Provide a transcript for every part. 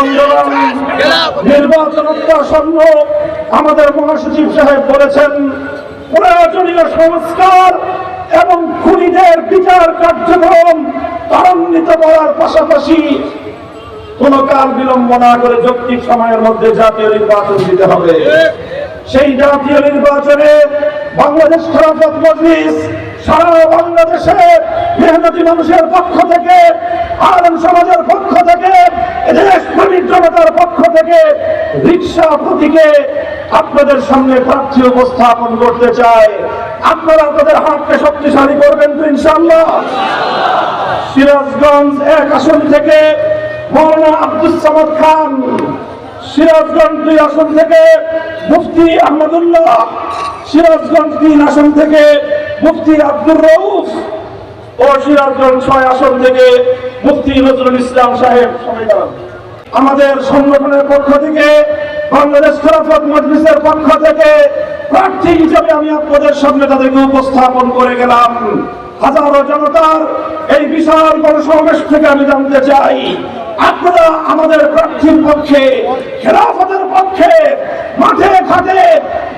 বন্ধুগণ নির্বাচন আসন্ন আমাদের মহাসচিব সাহেব বলেছেন, প্রয়োজনীয় সংস্কার এবং খুনিদের বিচার কার্যক্রম ত্বরান্বিত করার পাশাপাশি কোন কাল বিলম্ব না করে যৌক্তিক সময়ের মধ্যে জাতীয় নির্বাচন দিতে হবে। সেই জাতীয় নির্বাচনে বাংলাদেশ খেলাফত মজলিস সারা বাংলাদেশে মেহনতি মানুষের পক্ষ থেকে আলম সমাজের পক্ষ থেকে দেশ প্রেমিক জনতার পক্ষ থেকে রিক্সা প্রতীকে আপনাদের সামনে প্রার্থী উপস্থাপন করতে চায় আপনারা আপনাদের হাতকে শক্তিশালী করবেন তো ইনশাল্লাহ সিরাজগঞ্জ এক আসন থেকে মৌলানা আব্দুল সামাদ খান, সিরাজগঞ্জ দুই আসন থেকে মুফতি আহমদুল্লাহ, সিরাজগঞ্জ তিন আসন থেকে মুফতি আব্দুর রউফ ও সিরাজগঞ্জ ছয় আসন থেকে মুফতি নজরুল ইসলাম সাহেব সবাই দাঁড়ান। আমাদের সংগঠনের পক্ষ থেকে, বাংলাদেশ খেলাফত মজলিসের পক্ষ থেকে প্রার্থী হিসেবে আমি আপনাদের সামনে তাদেরকে উপস্থাপন করে গেলাম। হাজারো জনতার এই বিশাল গণসমাবেশ থেকে আমি জানতে চাই, আপনারা আমাদের প্রার্থীর পক্ষে, খেলাফতের পক্ষে, মাঠে ঘাটে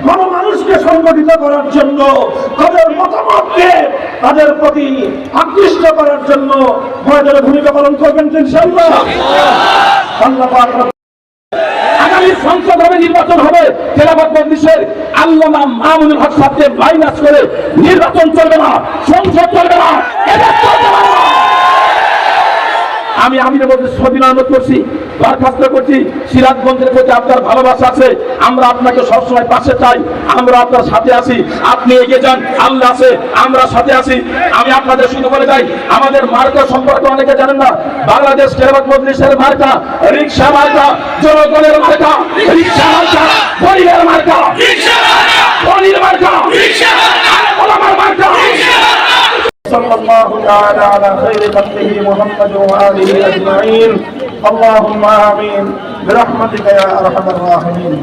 গণমানুষকে সংগঠিত করার জন্য তাদের মতামতকে তাদের প্রতি আকৃষ্ট করার জন্য ময়দানে ভূমিকা পালন করবেন ইনশাআল্লাহ। আগামী সংসদ হবে নির্বাচন হবে, খেলাফত মজলিসের আল্লামা মামুনুল হক সাহেবকে মাইনাস করে নির্বাচন চলবে না, সংসদ চলবে না। আমি আমিরের মধ্যে সদিন করছি দরখাস্ত করছি, সিরাজগঞ্জের প্রতি আপনার ভালোবাসা আছে, আমরা আপনাকে সবসময় পাশে চাই, আমরা আপনার সাথে আছি, আপনি এগিয়ে যান, আল্লাহ আছে, আমরা সাথে আছি, আমি আপনাদের শুধু বলে যাই, আমাদের মার্কা সম্পর্কে অনেকে জানেন না, বাংলাদেশ খেলাবাদ মজলিসের মার্কা রিক্সা মার্কা, জনগণের মার্কা রিক্সা মার্কা تعالى على خير خلقه محمد وآله أجمعين اللهم آمين برحمتك يا أرحم الراحمين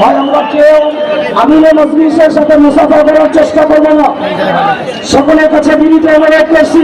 হয় আমরা কেউ আমিনে মজলিসের সাথে মুসাফা করার চেষ্টা করবো না সকলের কাছে বিনীত অনুরোধ করছি